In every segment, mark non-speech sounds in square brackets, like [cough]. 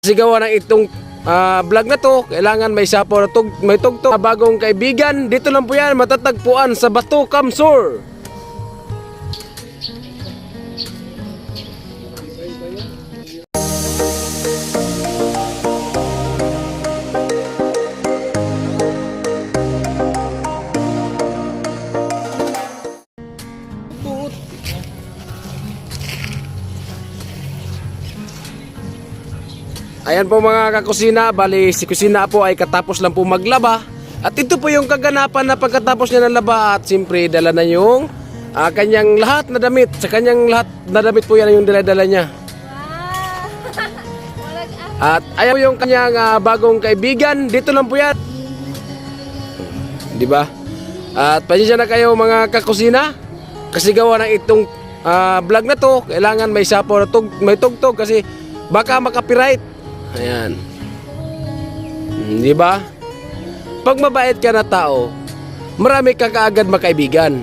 Sigawan ng itong ah, vlog na to, kailangan may sapo na tug, may tugtog. Bagong kaibigan, dito lang po yan, matatagpuan sa Bato Kamsur. Ayan po mga kakusina, bali si kusina po ay katapos lang po maglaba. At ito po yung kaganapan na pagkatapos niya ng laba at siyempre dala na yung ah, kanyang lahat na damit. Sa kanyang lahat na damit po yan yung dala-dala niya. [laughs] At ayan po yung kanyang ah, bagong kaibigan. Dito lang po yan. Di ba? At pasensya na kayo mga kakusina. Kasi gawa ng itong ah, vlog na to, kailangan may sapo na tug, may tugtog kasi baka makapiright. Ayan. Di ba? Pag mabait ka na tao, marami ka kaagad makaibigan.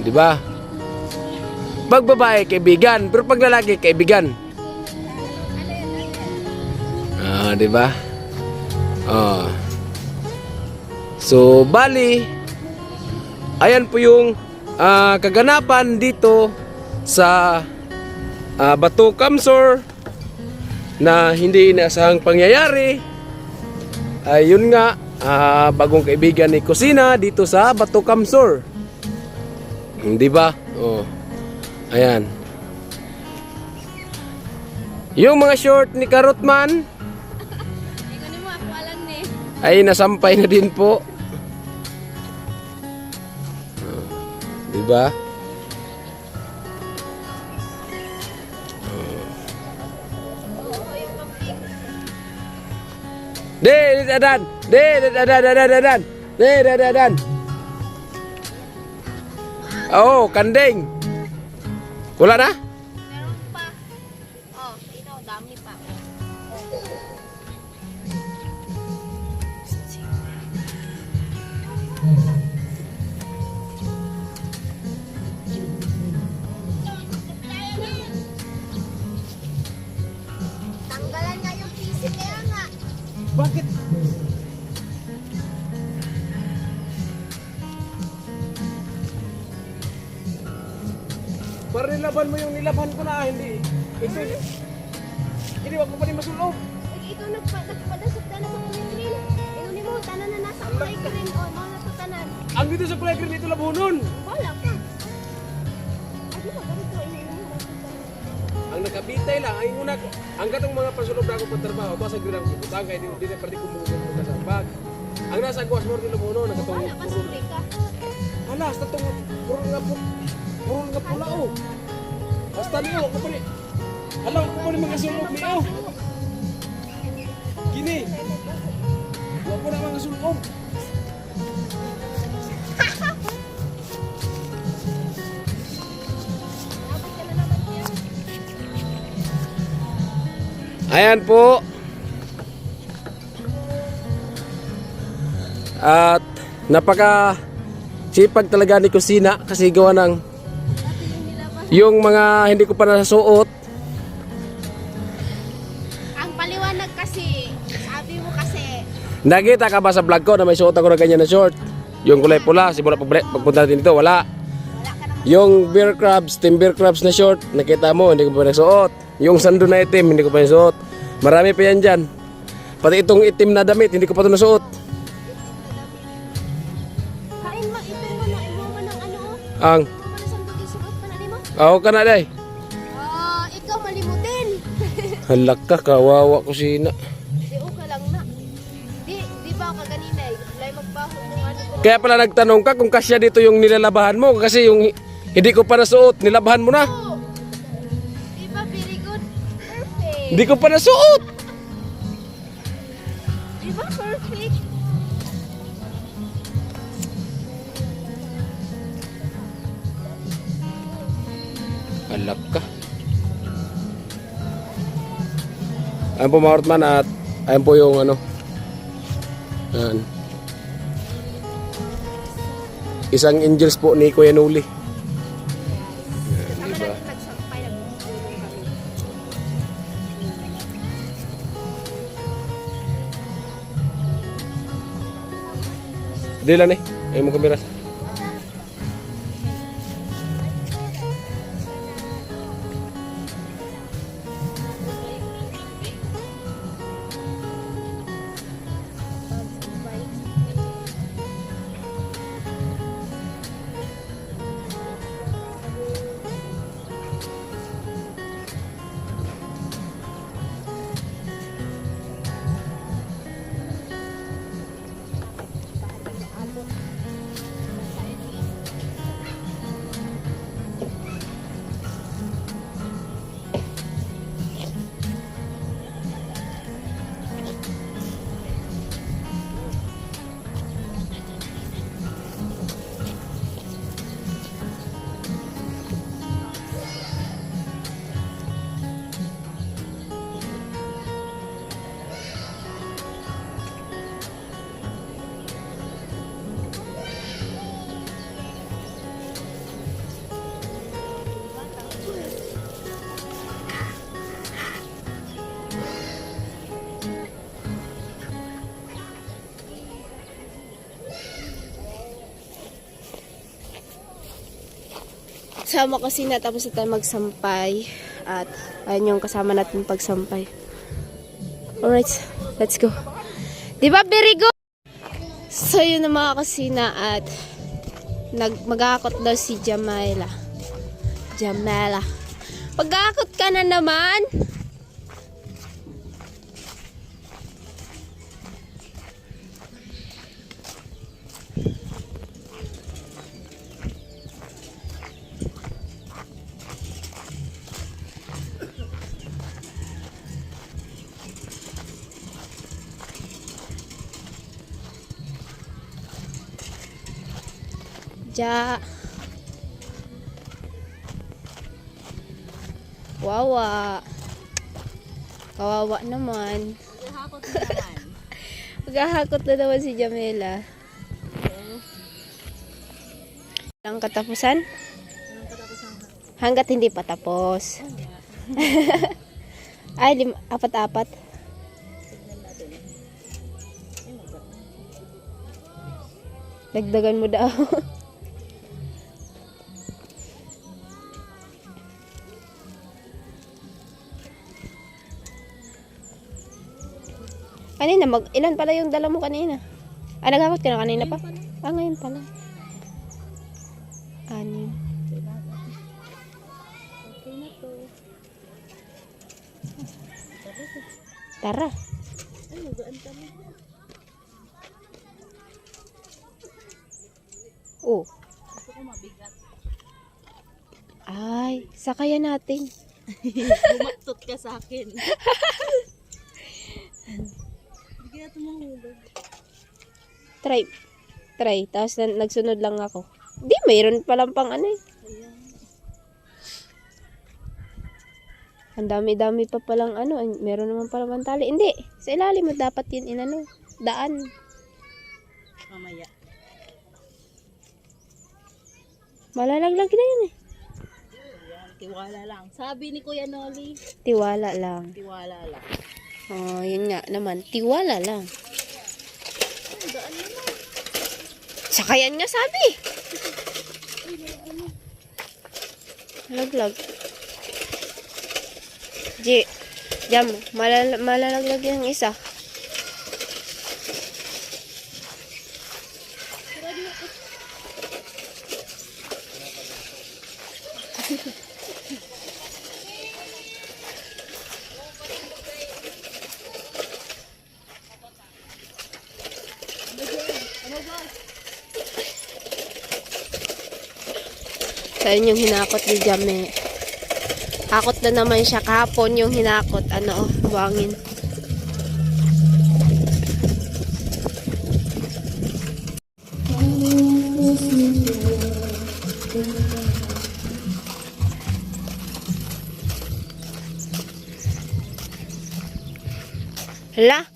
Di ba? Pag babae, kaibigan. Pero pag lalaki, kaibigan. Ah, di ba? Ah. So, bali, ayan po yung ah, kaganapan dito sa ah, Bato Kamsor na hindi inaasahang pangyayari. Ayun nga, ah, bagong kaibigan ni Kusina dito sa Bato Kamsor. Di ba? Oh. Ayan. Yung mga short ni Karotman, Hindi ay nasampay na din po. Di ba? De, dadan. De, dadan, dadan, dadan. De, dadan, dadan. Oh, kanding. Wala na? Nilaban mo yung nilaban ko na, hindi. Ito, hindi, wag mo pa rin masulog. Ug ikaw nagpa nagpadasok na sa kulitin. Ingon ni mo tanan na nasa kulay green o mo na to tanan. Ang dito sa kulay green, ito labunon. Wala ka. Ay, di ba ganito mo tanan. Ang nakabitay lang, ay una, ang katong mga pasulog na ako pagtrabaho, to sa green ang subutang, kaya di, di na pwede kumuha mo sa bag. Ang nasa guwas mo rin labunon, nakatong Wala pasuri ka. Hala, hasta tong puro nga po, puro nga pula oh. Hasta niyo, ako pa ni. Hala, ako pa ni mga sulog niyo. Gini. Wala ko na mga sulog. Abot ka na naman niya. Ayan po. At napaka sipag talaga ni Kusina kasi gawa ng yung mga hindi ko pa nasuot. Ang paliwanag kasi, sabi mo kasi, Nakita ka ba sa vlog ko na may suot ako na ganyan na short? Yung kulay pula, simula pag pagpunta natin dito, wala. Yung beer crabs, team beer crabs na short, nakita mo, hindi ko pa nasuot. Yung sando na itim, hindi ko pa nasuot. Marami pa yan dyan. Pati itong itim na damit, hindi ko pa ito nasuot. Kain mo, ito mo na, mo ng ano. Ang, ako ka na day. Ah, ikaw malimutin. [laughs] Halak ka, kawawa ko sina. Di o ka lang na. Di, di ba ka ganina eh, lay magbaho yung ano ko. Kaya pala nagtanong ka kung kasya dito yung nilalabahan mo kasi yung hindi ko pa nasuot, nilabahan mo na. Oh, Di ba very good? Perfect. Hindi ko pa nasuot. Ayan po mga Hortman at ayan po yung ano. Ayan. Isang angels po ni Kuya Nuli. Dila ni, eh. ayaw mo kamera sa. Sama kasi na tapos na tayo magsampay. At ayun yung kasama natin pagsampay. Alright, let's go. Di ba, very good? So yun na mga kasina at nag mag-aakot daw si Jamila. Jamila. Pag-aakot ka na naman. Ja. Wawa. Kawawa naman. Maghahakot na naman [laughs] si Jamela. Ang katapusan? Hanggat hindi pa tapos. [laughs] Ay, lim, apat-apat. Dagdagan mo daw. [laughs] Kanina, mag, ilan pala yung dala mo kanina? Ah, naghakot ka na kanina pa? Ah, ngayon pala. Anim. Tara. Oh. Ay, sakayan natin. [laughs] Bumatot ka sa akin. [laughs] Bigyan natin mahulog. Try. Try. Tapos na, nagsunod lang ako. Di, mayroon palang pang ano eh. Ang dami-dami pa palang ano. Meron naman palang pantali. Hindi. Sa ilalim mo dapat yun inano. Daan. Mamaya. Malalaglag na yun eh. Tiwala lang. Sabi ni Kuya Noli, Tiwala lang. tiwala lang. Oh, yun nga naman. Tiwala lang. Naman. Sakayan nga sabi. Laglag. G. Jam, malal malalaglag yung isa. Yun yung hinakot ni Jame. Hakot na naman siya kahapon yung hinakot. Ano, oh, buwangin. Hala?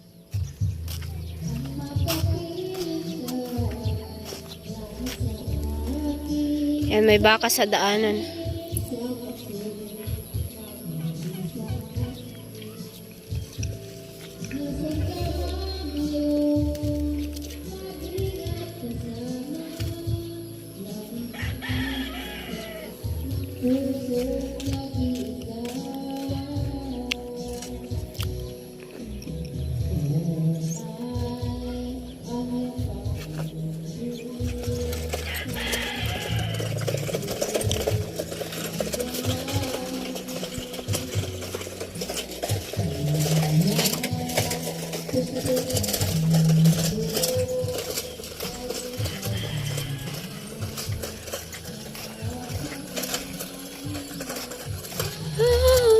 Yan, may baka sa daanan.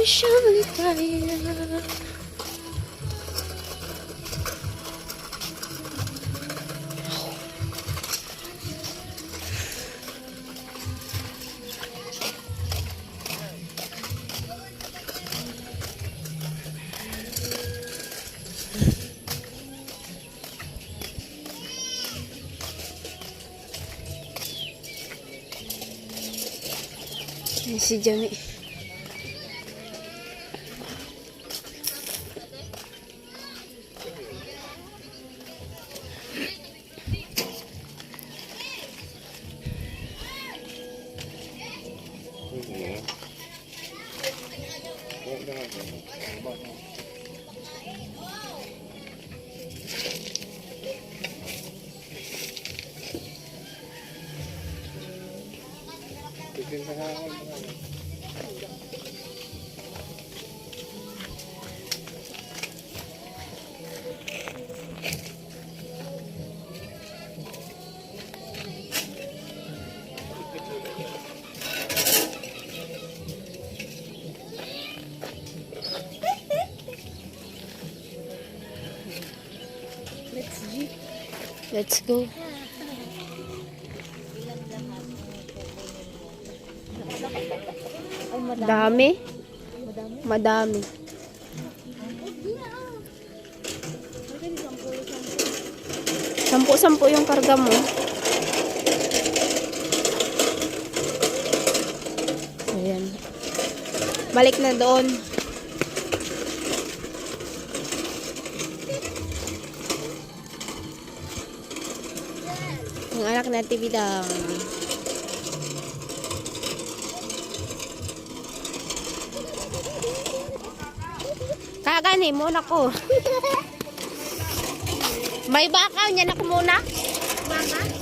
Shantaya. Ay, si Jami. Let's go. Dami. Madami. Sampu-sampu yung karga mo. Ayan. Balik na doon. Ang anak na TV lang. Kagani mo na ko. [laughs] May bakaw niya na ko muna. Baka?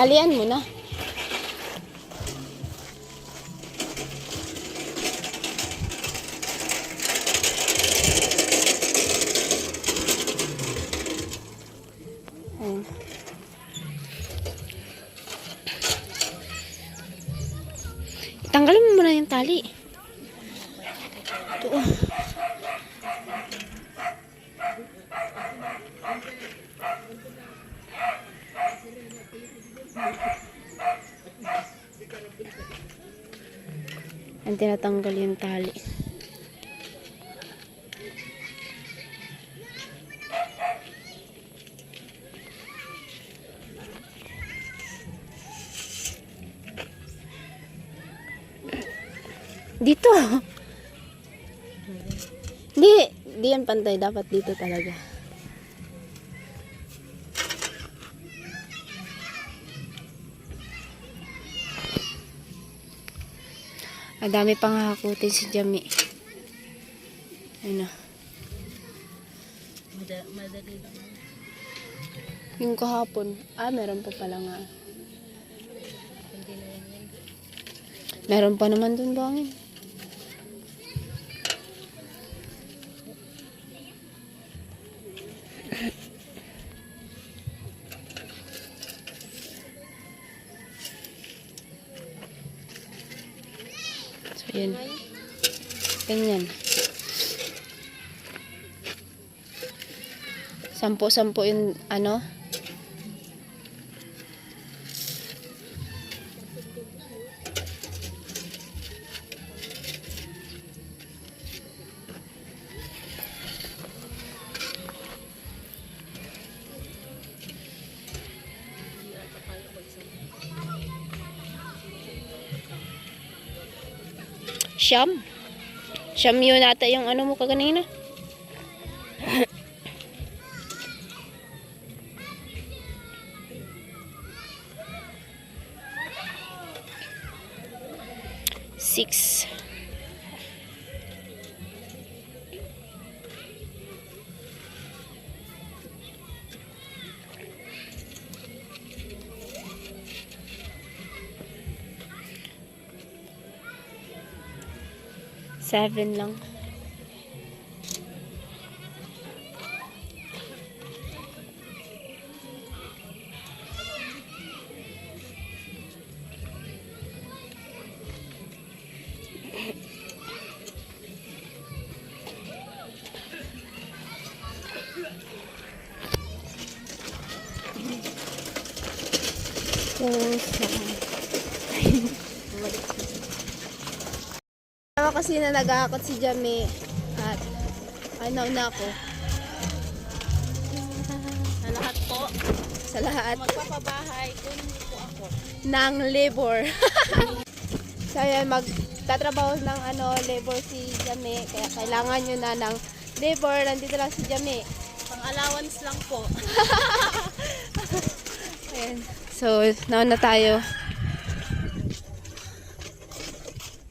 Talian mo na. Ayun. Tanggalin mo muna yung tali. Tinatanggal yung tali. Dito. Hindi, di yan pantay. Dapat dito talaga. Ang dami pang hakutin si Jami. Mada- madali. Yung kahapon. Ah, meron pa pala nga. Meron pa naman dun bangin. Sampo-sampo yung ano. Siyam. Shamyo nata yung ano mo kaganina. Seven lang. Tama [laughs] kasi na nag-aakot si Jame at ano na ako Sa lahat po, sa lahat magpapabahay, niyo po ako. ng labor. [laughs] so ayan, magtatrabaho ng ano, labor si Jame kaya kailangan nyo na ng labor. Nandito lang si Jame. Pang allowance lang po. [laughs] Ayan. So, nauna tayo.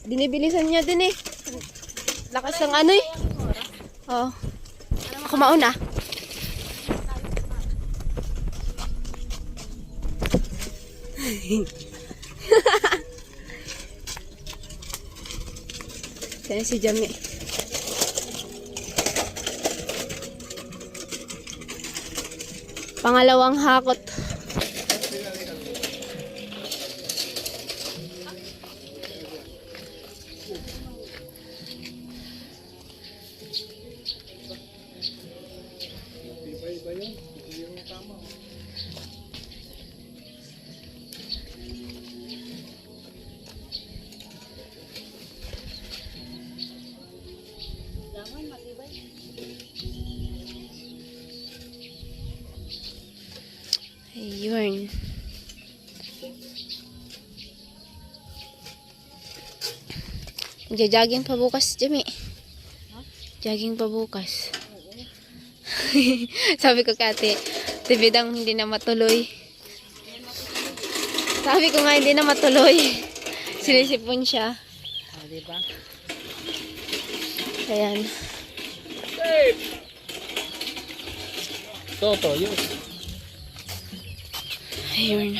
Binibilisan niya din eh. Lakas ng ano eh. Oh. Ako mauna. Yan si Jami. Pangalawang hakot. Ayun. Magja-jogging pa bukas, Jimmy. Jogging pa bukas. [laughs] Sabi ko kate, tibidang hindi na matuloy. Sabi ko nga hindi na matuloy. [laughs] Sinisipon siya. Ah, di ba? Ayan. Toto, yun. Ayun.